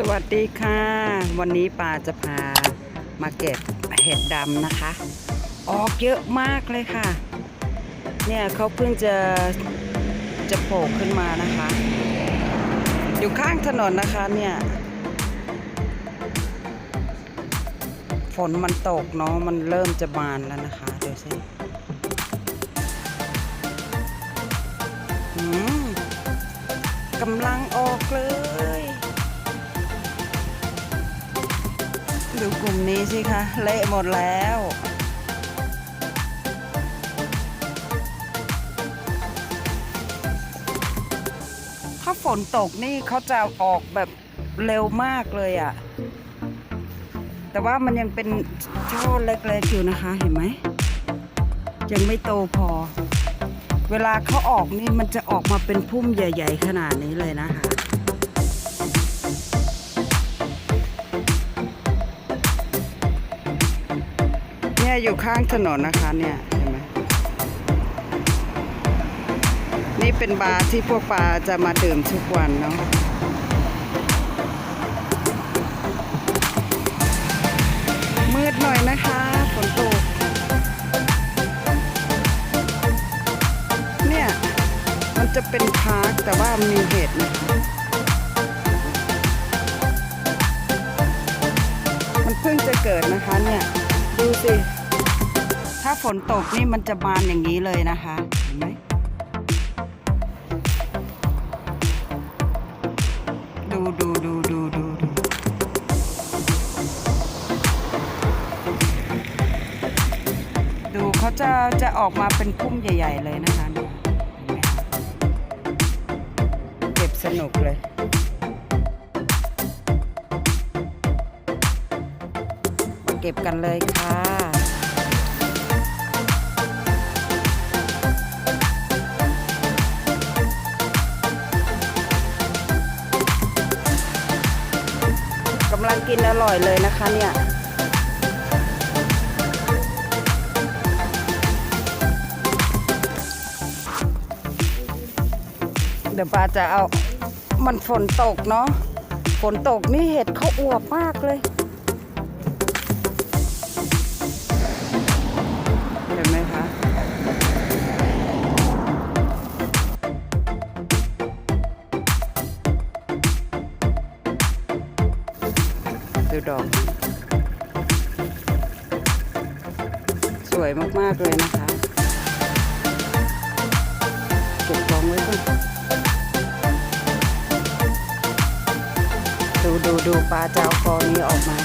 สวัสดีค่ะ วันนี้ปาจะพามาเก็บเห็ดดำนะคะ ออกเยอะมากเลยค่ะ เนี่ยเขาเพิ่งจะจะโผล่ขึ้นมานะคะ อยู่ข้างถนนนะคะเนี่ย ฝนมันตกเนาะมันเริ่มจะบานแล้วนะคะเดี๋ยวสิอืมกำลังออกเลย ดูกลุ่มนี้สิคะเละหมดแล้วถ้าฝนตกนี่เขาจะออกแบบเร็วมากเลยอะ่ะ แต่ว่ามันยังเป็นช่อเล็กๆอยู่นะคะเห็นไหม ยังไม่โตพอ เวลาเขาออกนี่มันจะออกมาเป็นพุ่มใหญ่ ๆ ขนาดนี้เลยนะคะ อยู่ข้างถนนนะคะเนี่ยเห็นไหมนี่เป็นบาร์ที่พวกปลาจะมาดื่มทุกวันเนาะมืดหน่อยนะคะฝนตกเนี่ยมันจะเป็นพาร์คแต่ว่ามีเห็ดนะคะมันเพิ่งจะเกิดนะคะเนี่ย ดูสิ ถ้าฝนตกนี่มันจะบานอย่างนี้เลยนะคะ เห็นไหมดูดูดูดูดูดูดูเขาจะจะออกมาเป็นพุ่มใหญ่ ๆ เลยนะคะเนี่ยเห็นไหมเก็บสนุกเลยมาเก็บกันเลยค่ะ กินอร่อยเลยนะคะเนี่ยเดี๋ยวปาจะเอา มันฝนตกเนาะ ฝนตกนี่เห็ดเขาอวบมากเลย ดอก สวยมาก ๆ เลยนะคะ เก็บกองไว้ก่อนดูดูดูปลาเจ้ากอนี้ออกมา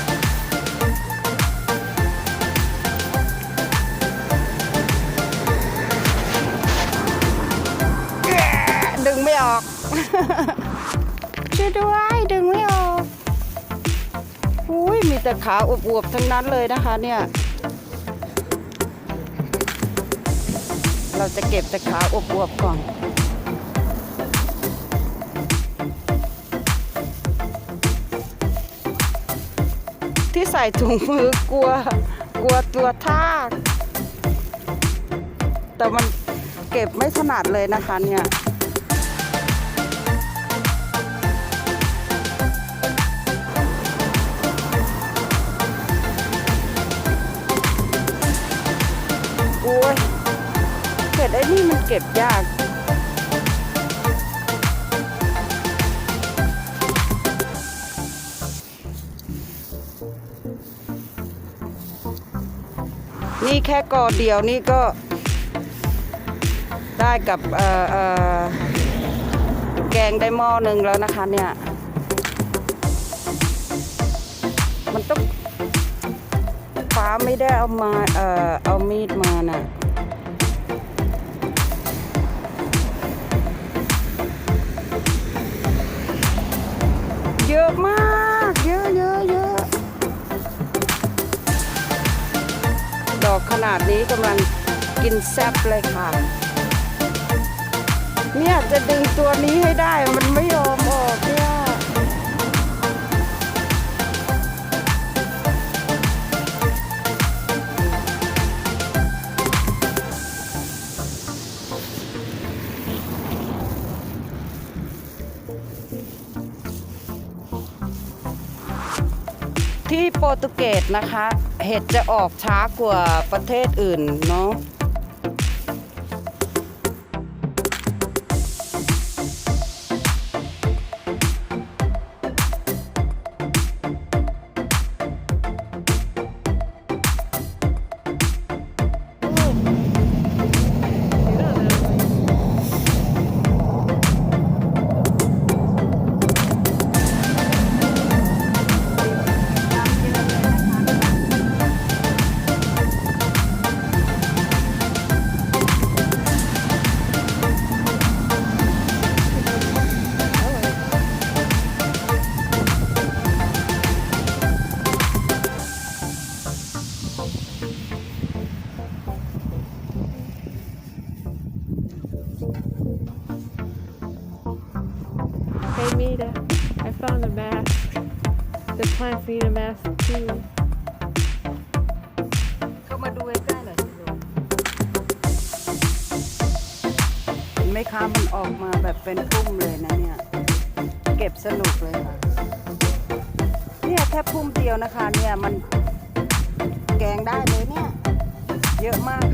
ดึงไม่ออกช่วยด้วย ดึงไม่ออก อุ้ยมีแต่ขาอวบๆทั้งนั้นเลยนะคะเนี่ย เราจะเก็บแต่ขาอวบๆก่อนที่ใส่ถุงมือกลัว กลัวตัวทาก แต่มันเก็บไม่ถนัดเลยนะคะเนี่ย เก็บยากนี่แค่กอเดียวนี่ก็ได้กับแกงได้หม้อหนึ่งแล้วนะคะเนี่ย มันต้องฟ้าไม่ได้เอามาเอ่อเอามีดมาน่ะ กินแซ่บเลยค่ะ เนี่ยจะดึงตัวนี้ให้ได้มันไม่ยอมออกเนี่ยที่โปรตุเกสนะคะ เห็ดจะออกช้ากว่าประเทศอื่นเนาะ found a mask. The plants need a mask too. เข้ามาดูใกล้ๆหน่อยสิลูกเห็นไหมคะมันออกมาแบบเป็นพุ่มเลยนะเนี่ย เก็บสนุกเลยค่ะ เนี่ยแค่พุ่มเดียวนะคะ เนี่ยมันแกงได้เลยเนี่ย เยอะมาก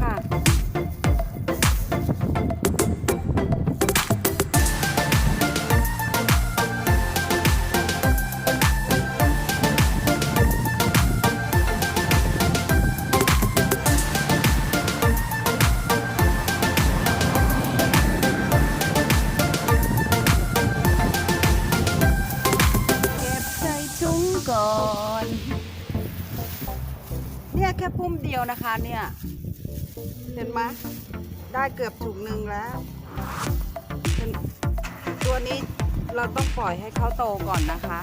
ยวนะคะเนี่ย เห็นไหมได้เกือบถุงหนึ่งแล้วตัวนี้เราต้องปล่อยให้เขาโตก่อนนะคะ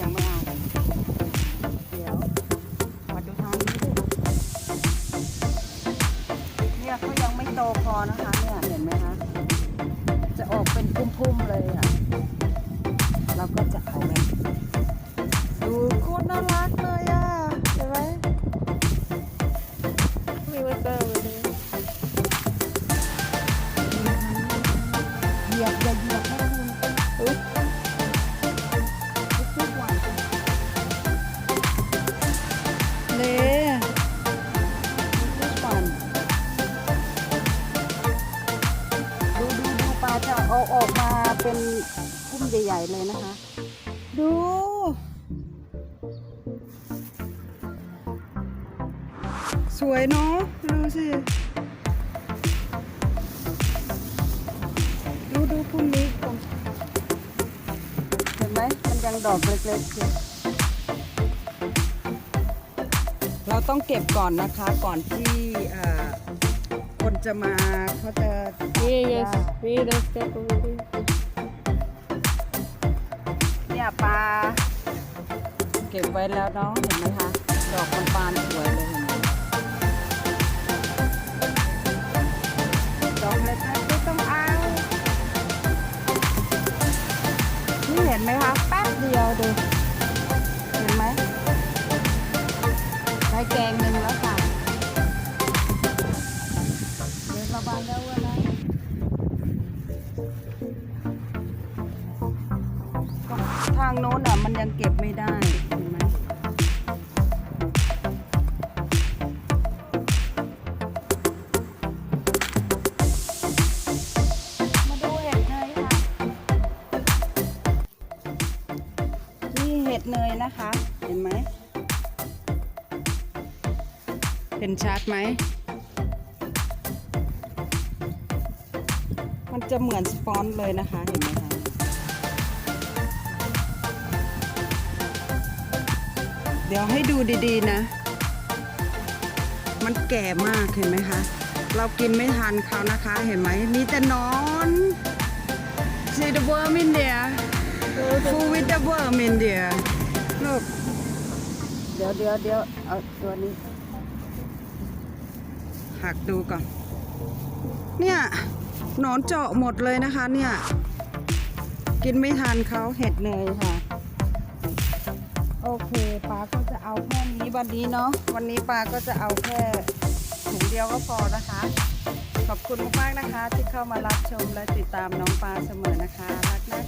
ยังไม่เอาเดี๋ยวมาดูทางนี้เนี่ยเขายังไม่โตพอนะคะเนี่ยเห็นไหมคะจะออกเป็นพุ่มๆเลยอะเราก็จะเอาไปดูโคตรน่ารัก ออกมาเป็นพุ่มใหญ่ๆเลยนะคะ ดู สวยเนาะดูสิดูดูพุ่มนี้ก่อนเห็นไหมมันยังดอกเล็กๆอยู่เราต้องเก็บก่อนนะคะก่อนที่อ่อ คนจะมาเขาจะ Mita, yes. Mita, step over there. เนี่ยปลาเก็บไว้แล้วเนาะเห็นไหมคะดอกมันบานสวยเลยเห็นไหมดอกเล็กๆไม่ต้องเอานี่เห็นไหมคะแป๊บเดียวดูเห็นไหมได้แกงหนึ่งแล้ว โน้นอะมันยังเก็บไม่ได้เห็นไหมมาดูเห็ดเนยค่ะ นี่เห็ดเนยนะคะ เห็นไหม เห็นชัดไหม มันจะเหมือนสปอนเลยนะคะ เห็นไหม ดี๋ยวให้ดูดีๆนะ มันแก่มากเห็นไหมคะ เรากินไม่ทันเขานะคะเห็นไหมมีแต่นอน See the worm in there Full with the worm in there Look เดี๋ยวเดี๋ยวเดี๋ยวเอาตัวนี้หักดูก่อน เนี่ยหนอนเจาะหมดเลยนะคะเนี่ย กินไม่ทันเขาเห็ดเนยค่ะ โอเคปลาก็จะเอาแค่นี้วันนี้เนาะวันนี้ปลาก็จะเอาแค่ถุงเดียวก็พอนะคะ ขอบคุณมากๆนะคะ ที่เข้ามารับชมและติดตามน้องปลาเสมอนะคะ รักนะ